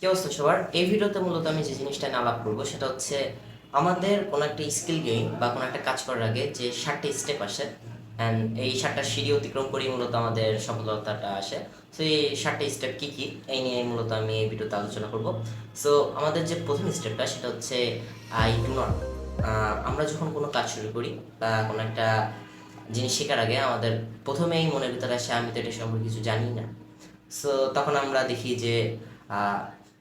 কি সবার? এই ভিডিওতে মূলত আমি যে জিনিসটা নিয়ে আলাপ করব সেটা হচ্ছে আমাদের কোনো একটা স্কিল গেইন বা কোনো একটা কাজ করার আগে যে সাতটা স্টেপ আসে অ্যান্ড এই সাতটা সিঁড়ি অতিক্রম করেই মূলত আমাদের সফলতাটা আসে। সো এই সাতটা স্টেপ কী কী? এই নিয়ে মূলত আমি এই ভিডিওতে আলোচনা করব। সো আমাদের যে প্রথম স্টেপটা সেটা হচ্ছে আই ডু নট আমরা যখন কোনো কাজ শুরু করি বা কোনো একটা জিনিস শেখার আগে আমাদের প্রথমেই মনের ভিতরে আসে, আমি তো এটা সম্পর্কে কিছু জানি না। সো তখন আমরা দেখি যে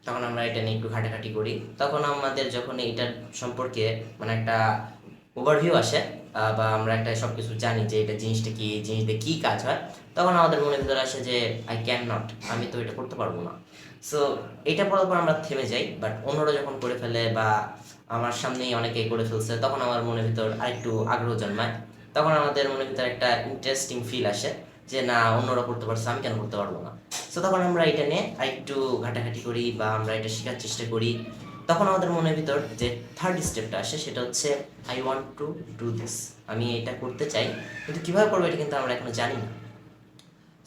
তখন আমরা এটা নিয়ে একটু ঘাটাঘাটি করি। তখন আমাদের যখন এইটার সম্পর্কে মানে একটা ওভারভিউ আসে বা আমরা একটা সব কিছু জানি যে এটা জিনিসটা কি, এই জিনিসটা কি কাজ হয়, তখন আমাদের মনের ভিতরে আসে যে আই ক্যান নট আমি তো এটা করতে পারব না। সো এটা পর আমরা থেমে যাই বাট অন্যরা যখন করে ফেলে বা আমার সামনেই অনেকেই করে ফেলছে, তখন আমার মনের ভিতর আরেকটু আগ্রহ জন্মায়। তখন আমাদের মনের ভিতরে একটা ইন্টারেস্টিং ফিল আসে যে না, অন্যরা করতে পারছে, আমি কেন করতে পারব না? সো তখন আমরা এটা নিয়ে আরেকটু ঘাটাঘাটি করি বা আমরা এটা শেখার চেষ্টা করি। তখন আমাদের মনের ভিতর যে থার্ড স্টেপটা আসে, সেটা হচ্ছে I want to do this আমি এটা করতে চাই, কিন্তু কীভাবে করব এটা কিন্তু আমরা এখনও জানি না।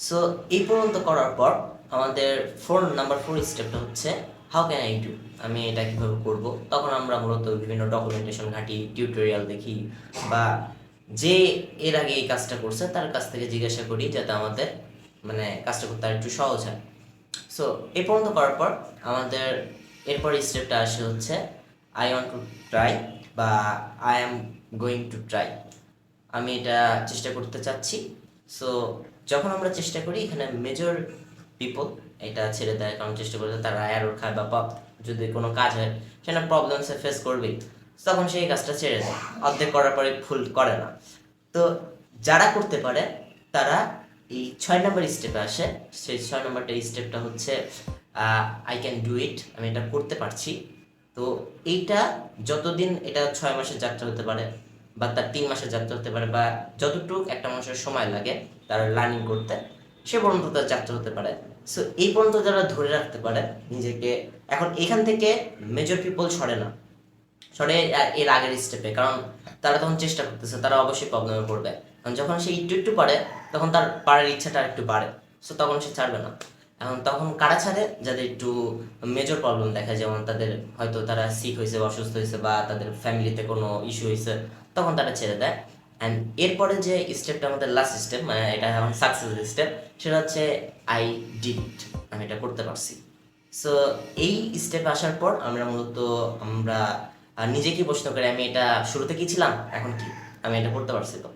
সো এই পর্যন্ত করার পর আমাদের ফোর নাম্বার ফোর স্টেপটা হচ্ছে হাউ ক্যান আই ডু আমি এটা কীভাবে করব? তখন আমরা মূলত বিভিন্ন ডকুমেন্টেশন ঘাঁটি টিউটোরিয়াল দেখি বা যে এর আগে এই কাজটা করছে, তার কাছ থেকে জিজ্ঞাসা করি যাতে আমাদের মানে কাজটা করতে আর একটু সহজ হয়। সো এই পর্যন্ত করার পর আমাদের এরপর স্টেপটা আসে হচ্ছে আই ওয়ান্ট টু ট্রাই বা I am going to try আমি এটা চেষ্টা করতে চাচ্ছি। সো যখন আমরা চেষ্টা করি, এখানে মেজর পিপল এটা ছেড়ে দেয়, কারণ চেষ্টা করতে তারা অ্যারোর খায় বা যদি কোনো কাজ হয় সেটা প্রবলেমসে ফেস করবেই। তখন সেই কাজটা ছেড়ে দেয়। অর্ধেক করার পরে ফুল করে না। তো যারা করতে পারে, তারা এই ছয় নম্বর স্টেপে আসে। সেই ছয় নম্বরটা স্টেপটা হচ্ছে আই ক্যান ডু ইট আমি এটা করতে পারছি। তো এইটা যতদিন এটা ছয় মাসের যাত্রা হতে পারে, বা তার তিন মাসের যাত্রা হতে পারে, বা যতটুকু একটা মানুষের সময় লাগে তার লার্নিং করতে, সে পর্যন্ত তার যাত্রা হতে পারে। সো এই পর্যন্ত যারা ধরে রাখতে পারে, নিজেকে, এখন এখান থেকে মেজর পিপল সরে না। সরে এর আগের স্টেপে কারণ তারা তখন চেষ্টা করতেছে, তারা অবশ্যই প্রবলেমে পড়বে। কারণ যখন সে একটু একটু পারে, তখন তার পারার ইচ্ছাটা একটু বাড়ে। সো তখন সে ছাড়বে না। এখন তখন কারা ছাড়ে? যাদের একটু মেজর প্রবলেম দেখা, যেমন তাদের হয়তো তারা সিক হয়েছে বা অসুস্থ হয়েছে বা তাদের ফ্যামিলিতে কোনো ইস্যু হয়েছে, তখন তারা ছেড়ে দেয়। অ্যান্ড এরপরে যে স্টেপটা আমাদের লাস্ট স্টেপ মানে এটা আমার সাকসেস স্টেপ সেটা হচ্ছে আই ডিড আমি এটা করতে পারছি। সো এই স্টেপে আসার পর আমরা মূলত আমরা আহ, নিজেকে প্রশ্ন করে আমি এটা শুরুতে কি ছিলাম এখন কি? আমি এটা করতে পারছি তো।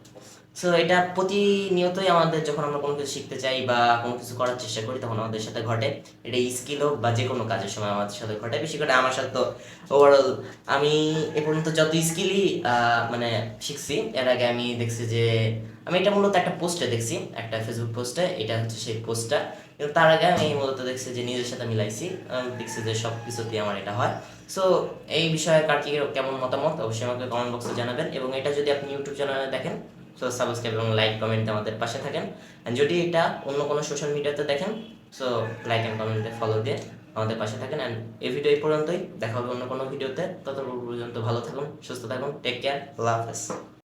সো এটা প্রতিনিয়তই আমাদের যখন আমরা কোনো কিছু শিখতে চাই বা কোনো কিছু করার চেষ্টা করি, তখন আমাদের সাথে ঘটে। এটা স্কিল হোক বা যে কোনো কাজের সময় আমাদের সাথে ঘটে। বেশি করে আমার সাথে তো ওভারঅল আমি এ পর্যন্ত যত স্কিলই মানে শিখছি, এর আগে আমি দেখছি যে, আমি এটা মূলত একটা পোস্টে দেখছি, একটা ফেসবুক পোস্টে এটা হচ্ছে সেই পোস্টটা কিন্তু তার আগে আমি মূলত দেখছি যে, নিজের সাথে মিলাইছি। দেখছি যে সব কিছুতেই আমার এটা হয়। সো এই বিষয়ে কার কি কেমন মতামত, অবশ্যই আমাকে কমেন্ট বক্সে জানাবেন। এবং এটা যদি আপনি ইউটিউব চ্যানেলে দেখেন সো সাবস্ক্রাইব এবং লাইক কমেন্ট আমাদের পাশে থাকেন। যদি এটা অন্য কোনো সোশ্যাল মিডিয়াতে দেখেন সো লাইক অ্যান্ড কমেন্টে ফলো দিয়ে আমাদের পাশে থাকেন। অ্যান্ড এই ভিডিও এই পর্যন্তই। দেখা হবে অন্য কোনো ভিডিওতে তত পর্যন্ত ভালো থাকুন, সুস্থ থাকুন। টেক কেয়ার লাভ হাফেজ।